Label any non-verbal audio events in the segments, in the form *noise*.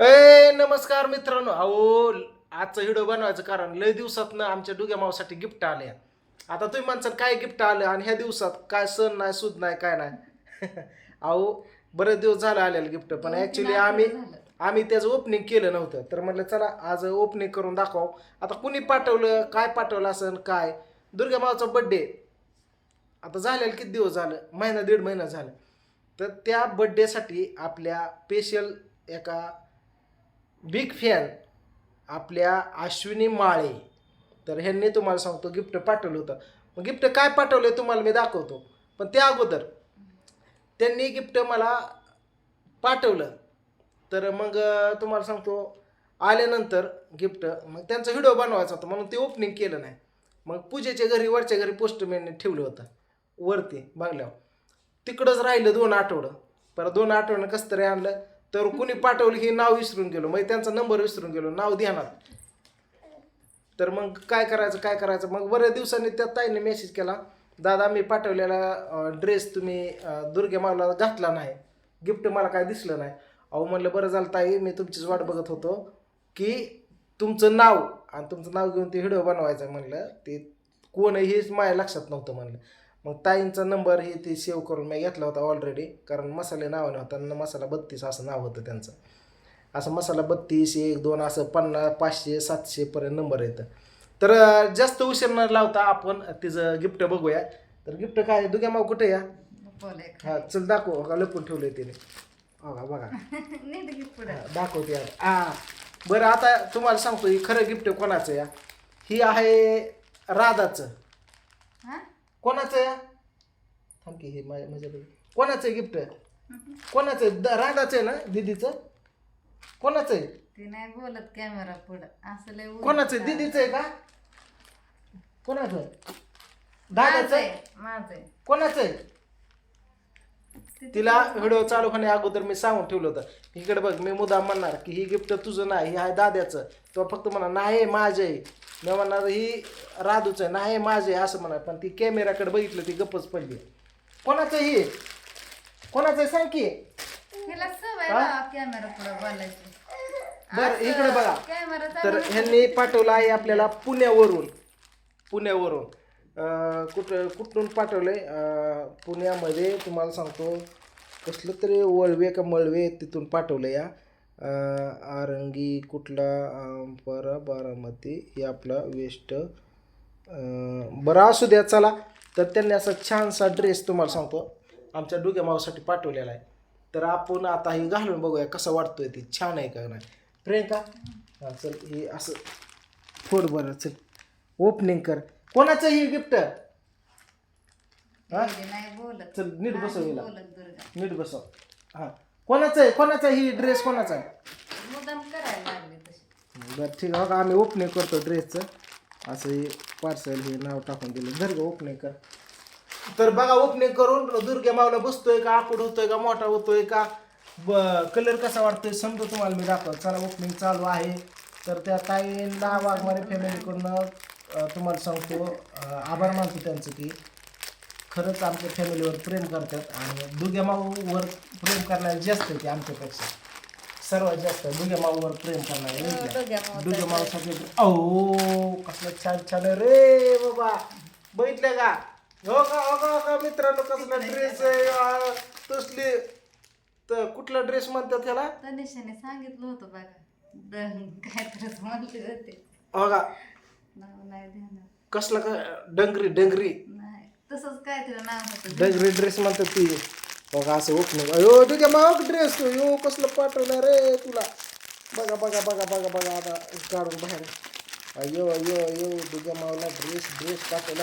ए नमस्कार मित्रांनो. अहो आजचा व्हिडिओ बनवायचं कारण लय दिवसात ना आमच्या डुग्या मावसाठी गिफ्ट आले. आता तुम्ही माणसात काय गिफ्ट आलं आणि ह्या दिवसात काय सण नाही सूद नाही काय नाही? *laughs* अहो बरेच दिवस झाले आलेलं गिफ्ट पण ऍक्च्युली आम्ही आम्ही त्याचं ओपनिंग केलं नव्हतं. तर म्हटलं चला आज ओपनिंग करून दाखव आता कुणी पाठवलं काय पाठवलं असं काय? दुर्गा मावचा बड्डे आता झालेलं किती दिवस झालं? महिना दीड महिना झालं. तर त्या बड्डेसाठी आपल्या स्पेशल एका बिग फॅन आपल्या अश्विनी माळे. तर ह्यांनी तुम्हाला सांगतो गिफ्ट पाठवलं होतं. मग गिफ्ट काय पाठवलं तुम्हाला मी दाखवतो. पण त्या अगोदर त्यांनी गिफ्ट मला पाठवलं. तर मग तुम्हाला सांगतो आल्यानंतर गिफ्ट मग त्यांचा व्हिडिओ बनवायचा होता म्हणून ते ओपनिंग केलं नाही. मग पूजेच्या घरी वरच्या घरी पोस्टमॅनने ठेवलं होतं वरती बंगल्यावर. तिकडंच राहिलं दोन आठवडं. परत दोन आठवडं कसं तरी आणलं तर कुणी पाठवलं हे नाव विसरून गेलो मग त्यांचा नंबर विसरून गेलो नाव ध्यानात तर मग काय करायचं काय करायचं? मग बऱ्याच दिवसांनी त्या ताईने मेसेज केला दादा मी पाठवलेला ड्रेस तुम्ही दुर्गे मावला घातला नाही गिफ्ट मला काय दिसलं नाही. अहो म्हणलं बरं झालं ताई मी तुमचीच वाट बघत होतो की तुमचं नाव आणि तुमचं नाव घेऊन ते व्हिडिओ बनवायचं म्हणलं. ते कोण हेच माझ्या लक्षात नव्हतं म्हणलं. मग ताईंचा नंबर हे ते सेव्ह करून मी घेतला होता ऑलरेडी कारण मसाले नावाने होता न मसाला बत्तीस असं नाव होतं त्यांचं. असं मसाला बत्तीस एक दोन असं पन्नास पाचशे सातशेपर्यंत नंबर येतं. तर जास्त उशीर न लावता आपण तिचं गिफ्ट बघूया. तर गिफ्ट काय दुग्या माव कुठे या हा चल दाखव का लपून ठेवलंय तिने. बघा बघा. *laughs* हा, दाखवते हा. बरं आता तुम्हाला सांगतो ही खरं गिफ्ट कोणाचं या ही आहे राधाचं. कोणाचं या थांब की हे माझ्या माझ्याकडे. कोणाचं आहे गिफ्ट कोणाचं आहे? द- राधाचं आहे ना दीदीचं? कोणाचं आहे? ते नाही बोलत कॅमेरा पुढं. असं लय कोणाचं आहे. दीदीचं आहे का? कोणाचं आहे? माझं दादाचं आहे? आहे, माझं आहे. कोणाचं आहे? तिला व्हिडिओ चालू होण्या अगोदर मी सांगून ठेवलं होतं. इकडे बघ मी मुद्दाम म्हणणार की ही गिफ्ट तुझं नाही ही आहे दाद्याचं. तो फक्त म्हणा नाही माझं आहे. मी म्हणणार ही राधूचं आहे नाही माझं आहे असं म्हणा पण ती कॅमेराकडे बघितलं ती गप्पच पडली. कोणाचं ही? कोणाचं आहे? सांग की. हिला सवय हा? लावा कॅमेरा पुढं बोलायची. बरं असं इकडे बघा. कॅमेरा तर चालू ह्यांनी पाठवलं आहे आपल्याला पुण्यावरून. पुण्यावरून. अं, कुठं कुठून पाठवलंय? अं, पुण्यामध्ये तुम्हाला सांगतो कसलं तरी वळवे का मळवे तिथून पाठवलं या आरंगी कुठला बरा बारामती हे आपला वेस्ट. बरं असू द्या चला. तर त्यांनी असा छानसा ड्रेस तुम्हाला सांगतो. आमच्या डुग्या मावासाठी पाठवलेला आहे. तर आपण आता हे घालून बघूया कसं वाटतोय ती. छान आहे का नाही? प्रियंका? हा चल हे असं फोड बरं चल. ओपनिंग कर. कोणाचं हे गिफ्ट हा? चल नीट बसव हिला. नीट बसव. हा. कोणाचं आहे? कोणाचा ही ड्रेस कोणाचा आहे? मुद्दाम करायला लागले तशी बरं ठीक आहे. बघा आम्ही ओपनिंग करतो ड्रेसचं असं हे पार्सल हे नाव टाकून दिलं. धर ग ओपनिंग कर. तर बघा ओपनिंग करून दुर्गे मावला बसतोय का? आकूड होतोय का? मोठा होतोय का? ब कलर कसा वाटतोय समजा तुम्हाला मी दाखव चला ओपनिंग चालू आहे. तर त्या ताईंना वाघमारे फॅमिलीकडून अं, तुम्हाला सांगतो. अं, आभार मानतो त्यांचं की. खरंच आमच्या फॅमिलीवर प्रेम करतात आणि दुग्या माऊवर प्रेम करणारे जास्त आहे ते आमच्यापेक्षा. सर्वात जास्त दुग्या माऊवर प्रेम करणारे मावचा दुग्या माऊसाठी अहो कसलं छान छान आहे रे बाबा. बघितलं का? हो का हो का हो का? मित्रांनो कसला ड्रेस आहे तसली तर कुठला ड्रेस म्हणतात त्याला? तनिषाने सांगितलं होतं बघा. काय तरच म्हणले होते हो का? नाव नाही कसला का डंगरी डंगरी. नाही. तसंच काय तिला नाव होतं डंगरी ड्रेस म्हणतात ती. हो का असं ओपनिंग अयो तुझ्या माग ड्रेस तो. यो कसलं पाठवलं रे तुला? बघा बघा बघा बघा बघा आता काढून बाहेर. अयो अयो अयो तुझ्या मावला ड्रेस ड्रेस पाठवला.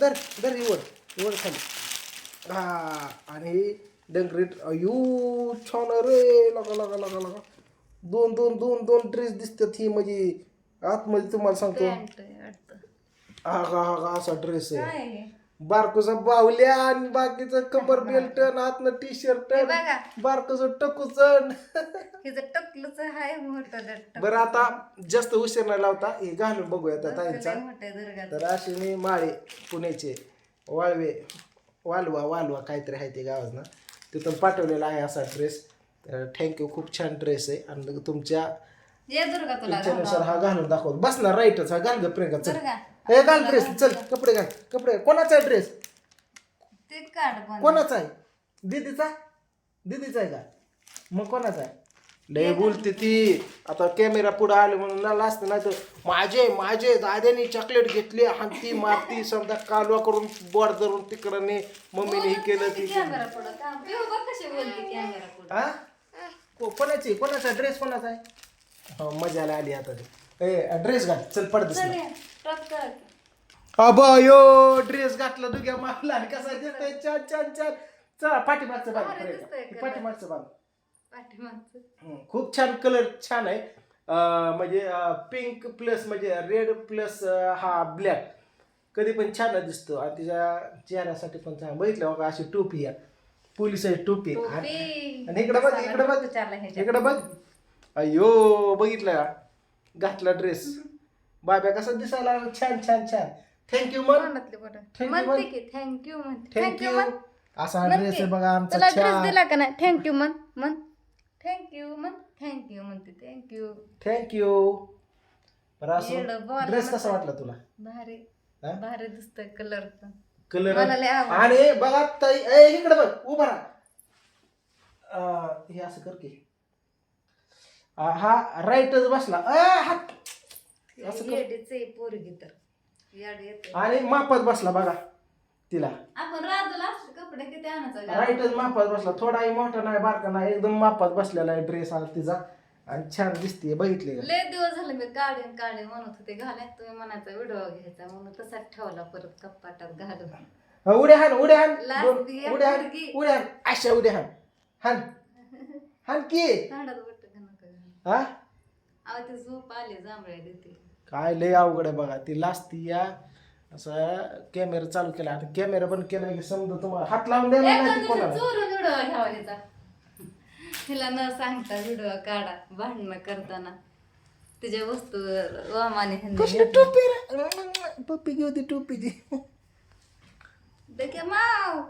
दर दर इवड इवड खाली. हा आणि डंगरी अयो छान रे. लगा लगा लगा लगा. दोन दोन दोन दोन ड्रेस दिसतात ही म्हणजे. आतमध्ये तुम्हाला सांगतो. पॅन्ट वाटतं. हा हा का असा ड्रेस आहे. काय? आहे? बारकोचा बावल्या आणि बाकीचं कमर बेल्ट आतनं टी शर्ट हे बघा. बारकोचं टकूचण *laughs* हिचं टकलूच आहे मोठं बरं आता जास्त उशीर नाही लावता. हे घालून बघूया त्या ताईंचा मोठे दुर्गा तर अश्विनी माळे पुण्याचे वाळवे वालवा वालवा काहीतरी आहे ते गावात ना तिथून पाठवलेला आहे असा ड्रेस तर थँक्यू खूप छान ड्रेस आहे. आणि तुमच्या ये दुर्गा तुला इच्छेनुसार हा घालून दाखवतो. बस ना राईटच हा घाल ग प्रियंका चल. दुर्गा हे घाल ड्रेस चल कपडे घाल कपडे कोणाचा आहे ड्रेस ते काढ पण कोणाचा आहे? दीदीचा? दीदीचा आहे का? मग कोणाचा आहे? लय बोलते ती. आता कॅमेरा पुढे आले म्हणून ना असतं नाही तर माझे माझे दाद्याने चॉकलेट घेतली आणि ती मारती समजा कालवा करून बोर धरून तिकडं ने मम्मीने हे केलं ती. केलं. कॅमेरा पुढं. का पिऊ बघ कशी बोलते कॅमेरा पुढं. हा को- कोणाची? कोणाचा ड्रेस कोणाचा आहे? हो मजाला आली आता ते. ए ड्रेस घाल. चल पडदस चल ये, टॉप कर. की. अबा यो ड्रेस घातला दुग्या मारला आणि कसा दिसतोय? छान छान छान चला पाठीमागचं colour. पाठीमागचं हम्म, खूप छान कलर छान आहे. म्हणजे पिंक प्लस म्हणजे रेड प्लस हा ब्लॅक कधी पण छान दिसतो. आणि तिच्या चेहऱ्यासाठी पण छान बघितलं बघा अशी टोपी आहे. पोलिसाची टोपी आणि टोपी. आणि इकडं बघ इकडं बघ. इकडं बघ. अयो बघितलं का? घातला ड्रेस बाब्या कसा दिसायला लागला? छान छान छान. थँक्यू मन. Thank you, म्हणते म्हण. की थँक्यू थँक्यू थँक्यू म्हण असा. ड्रेस आहे बघा आमचा तुला ड्रेस छान. दिला का नाही? थँक्यू म्हण म्हण थँक्यू म्हण थँक्यू म्हणते. थँक्यू थँक्यू येडं बोलायला ड्रेस कसा. वाटला तुला? भारी. हा? भारी दिसतोय कलर पण. कलर मला लय आवडला. आणि बघा ताई ए इकडे बघ उभा राहा. अं, हे असं कर की. हा राईटच बसला. अं, हात. असं. येडीच पोरगी तर. येड येते. आणि मापात बसला बघा तिला. आपण राजूला असले कपडे किती आणायचं? राईटच मापात बसला. थोडाही मोठा नाही बारका नाही एकदम मापात बसलेला आहे ड्रेस आला तिचा. आणि छान दिसते बघितले का? लय दिवस झाले मी काढेन काढेन म्हणत होते घालाय तुम्ही म्हणायचा व्हिडिओ घ्यायचा. म्हणून तसाच ठेवला परत कपाटात घालून. हा, उड्या हान उड्या हान लाज दोन- बिया उड्या हान पोरगी. उड्या हान अशा उड्या हान हान हान की. बट. हा? अहो ते झोप आले जांभळ्या देते. काय लय अवघड आहे बघा. ती लाजती या असं कॅमेरा चालू केला. आता कॅमेरा बंद केला की समजा तुम्हाला हात लावून द्यायला एका नाही ती दिवशी कोणाला. चोरून व्हिडिओ घ्यावा ह्याचा तिला न सांगता व्हिडिओ काढा भांडणं करताना. तिच्या वस्तू वामाने ह्यांनी कसली घेतल्या. टोपी रे? पप्पी घेऊ ती टोपीची? माव.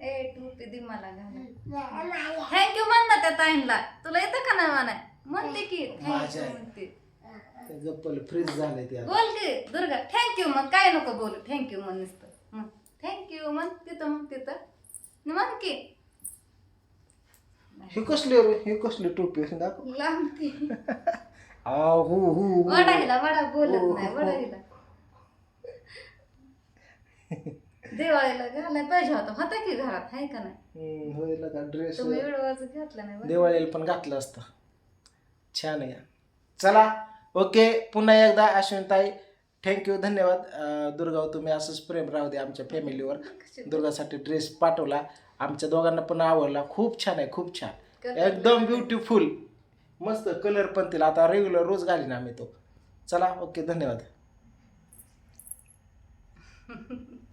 ए टोपी दे मला थँक्यू म्हण ना त्या ताईंला तुला येतं का नाही म्हणाय म्हणते की थँक्यू. म्हणते. गप्पल फ्रीज झाले ते आता. बोल की दुर्गा थँक्यू म्हण काय नको बोलू थँक्यू म्हण नुसतं. थँक्यू म्हण तिथं म्हण तिथं. न म्हण की. हे कसली रे? हे कसली टोपी आहे? दाखव. लांबती *laughs* आ, हु हु हु. वडा हिला वडा बोलत हो, नाही हो. *laughs* दिवाळीला घालाय पाहिजे होता. होता की घरात? आहे का नाही? हम्म, का ड्रेस तुम्ही व्हिडिओच घेतला नाही बरं. दिवाळीला पण घातलं असतं. छान आहे चला ओके. पुन्हा एकदा अश्विनताई थँक्यू धन्यवाद. अं, दुर्गाव तुम्ही असंच प्रेम राहू दे आमच्या फॅमिलीवर *laughs* दुर्गासाठी ड्रेस पाठवला. आमच्या दोघांना पण आवडला. खूप छान आहे खूप छान. एकदम ब्युटिफुल मस्त कलर पण तिला. आता रेग्युलर रोज घालीन आम्ही तो. चला ओके धन्यवाद. *laughs*